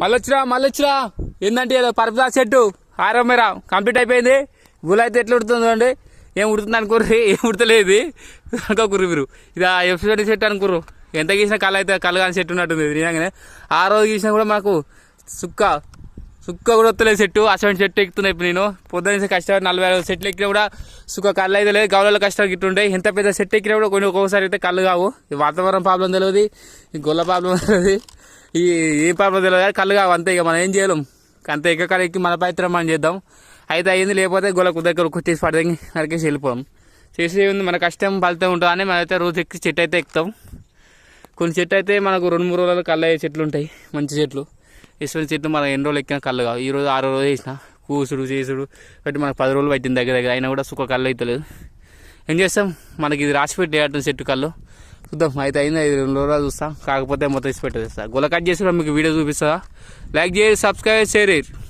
మళ్ళొచ్చిరా మళ్ళొచ్చిరా. ఏంటంటే ఏదో పరపదా చెట్టు. ఆరమ్మేరా కంప్లీట్ అయిపోయింది. గులైతే అయితే ఎట్లా ఉడుతుంది అండి ఏం ఉడుతుంది అనుకోర్రి ఏం ఉడతలేదు. అనుకోకుర్రు మీరు ఇది ఆ ఎఫ్సెట్ చెట్టు అనుకోరు. ఎంత గీసినా కళ్ళు అయితే కళ్ళు కానీ చెట్టు ఉన్నట్టుంది నిజంగానే. ఆ రోజు గీసినా కూడా మాకు సుక్క సుక్క కూడా వస్తలేదు చెట్టు. అటువంటి చెట్టు ఎక్కుతున్నాయి ఇప్పుడు నేను. పొద్దున్న కష్టపడి నలభై ఐదు చెట్లు ఎక్కినా కూడా సుక్క కళ్ళు అయితే లేదు గౌలలో కష్టాలు గిట్టుంటాయి ఎంత పెద్ద చెట్టు ఎక్కినా కూడా కొన్ని ఒక్కొక్కసారి అయితే కళ్ళు కావు. ఈ వాతావరణం ప్రాబ్లం తెలియదు. ఈ గొల్ల ప్రాబ్లం తెలియదు. ఈ ఏ ప్రాబ్లం తెలియదు కానీ కళ్ళు కావు అంతే ఇక మనం ఏం చేయలేం. అంతే ఇక కాడ ఎక్కి మన పైత్రం మనం చేద్దాం. అయితే అయింది లేకపోతే గొలకు దగ్గర కొట్టేసి పడదని నరికేసి వెళ్ళిపోదాం. చేసి ఉంది మన కష్టం ఫలితం ఉంటుంది అని మనమైతే రోజు ఎక్కి చెట్టు అయితే ఎక్కుతాం. కొన్ని చెట్టు అయితే మనకు రెండు మూడు రోజులు కళ్ళు అయ్యే చెట్లు ఉంటాయి మంచి చెట్లు. ఇటువంటి చెట్లు మనం ఎన్ని రోజులు ఎక్కిన కళ్ళు కావు. ఈ రోజు ఆరో రోజు వేసిన కూసుడు చేసుడు. బట్టి మనకు పది రోజులు పట్టింది దగ్గర దగ్గర అయినా కూడా సుఖ కళ్ళు అవుతలేదు ఏం చేస్తాం? మనకి ఇది రాసి పెట్టి అటు చెట్టు కళ్ళు. చూద్దాం అయితే అయింది? ఐదు రెండు రోజులు చూస్తాం. కాకపోతే మొత్తం ఇసి పెట్టేస్తా గుల కట్ చేసి మీకు వీడియో చూపిస్తా. లైక్ చేసి సబ్స్క్రైబ్ చేయరు